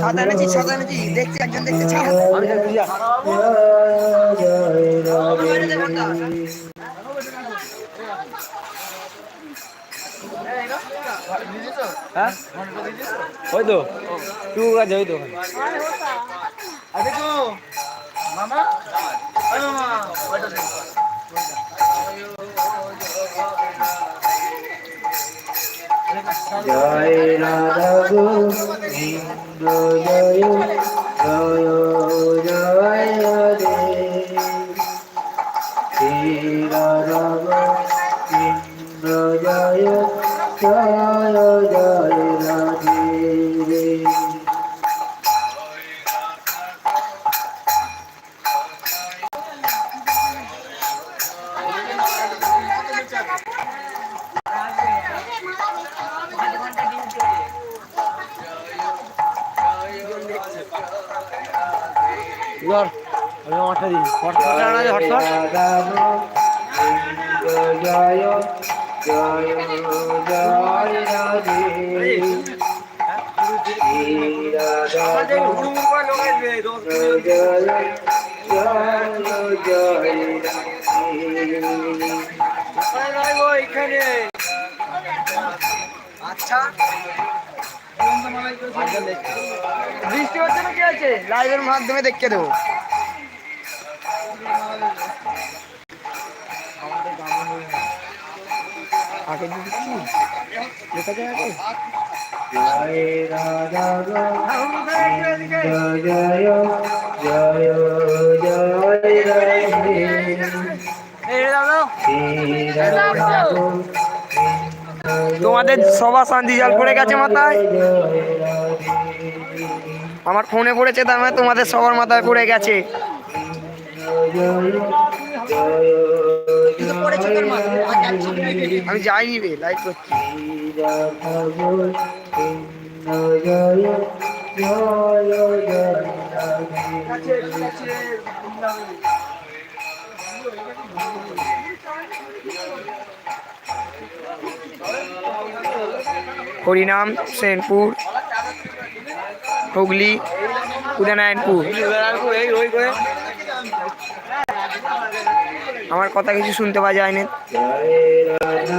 ছাতা এনেছি দেখছি একজন যা। হ্যাঁ ওই তো টু আছে ওই তো। জয় রাধা গোবিন্দ জয় জয় জয় রাধে শ্রী রাধা গোবিন্দ জয় জয় জয় রাধে ধর আমি দিই জয় জয় জয় রাধে আচ্ছা। বৃষ্টি হচ্ছে না কি আছে লাইভের মাধ্যমে দেখতে দেবো। আগে দিচ্ছি দেখা যায় আগে জয় রাধা জয় জয় তোমাদের সবার শান্তি জল পড়ে গেছে মাথায়। আমার ফোনে পড়েছে তার মানে তোমাদের সবার মাথায় পড়ে গেছে। আমি যাইনি রে লাইভ করছি। হরিনাম সেনপুর হুগলি উদয়নারায়ণপুর। আমার কথা কিছু শুনতে পাওয়া জয় রাধা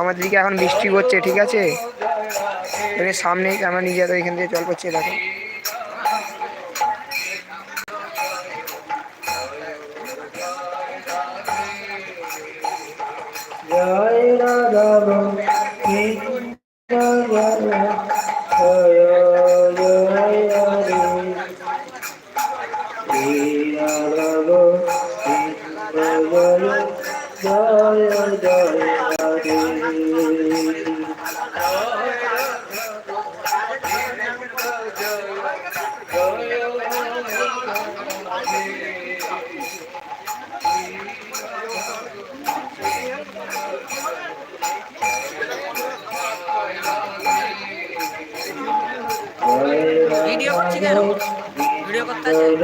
আমাদের দিকে এখন বৃষ্টি হচ্ছে ঠিক আছে? এখানে সামনে আমরা নিজে এখান থেকে জল পড়ছে, দেখো। জয় রাধা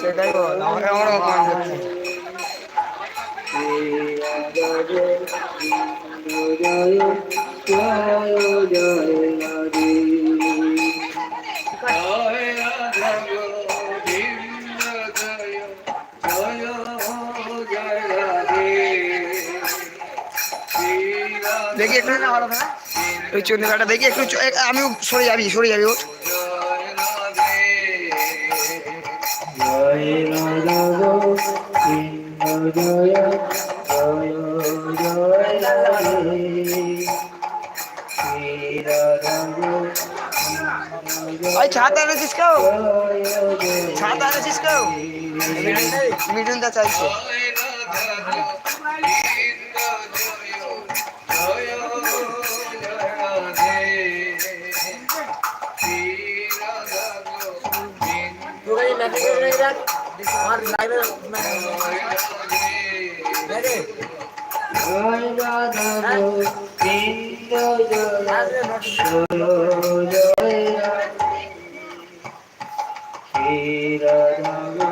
সেটাই বল আমাকে আমার অপমান করছে দেখি একটু না ভালো না ওই চন্দ্রিকাটা দেখি একটু চ- এক- আমি সরে যাবি সরে যাবি ওঠ ওই ছাতা এনেছিস কেউ? ছাতা এনেছিস কেউ? মিঠুন দা চাইছে। যাক আমার লাইভে জয় রাধা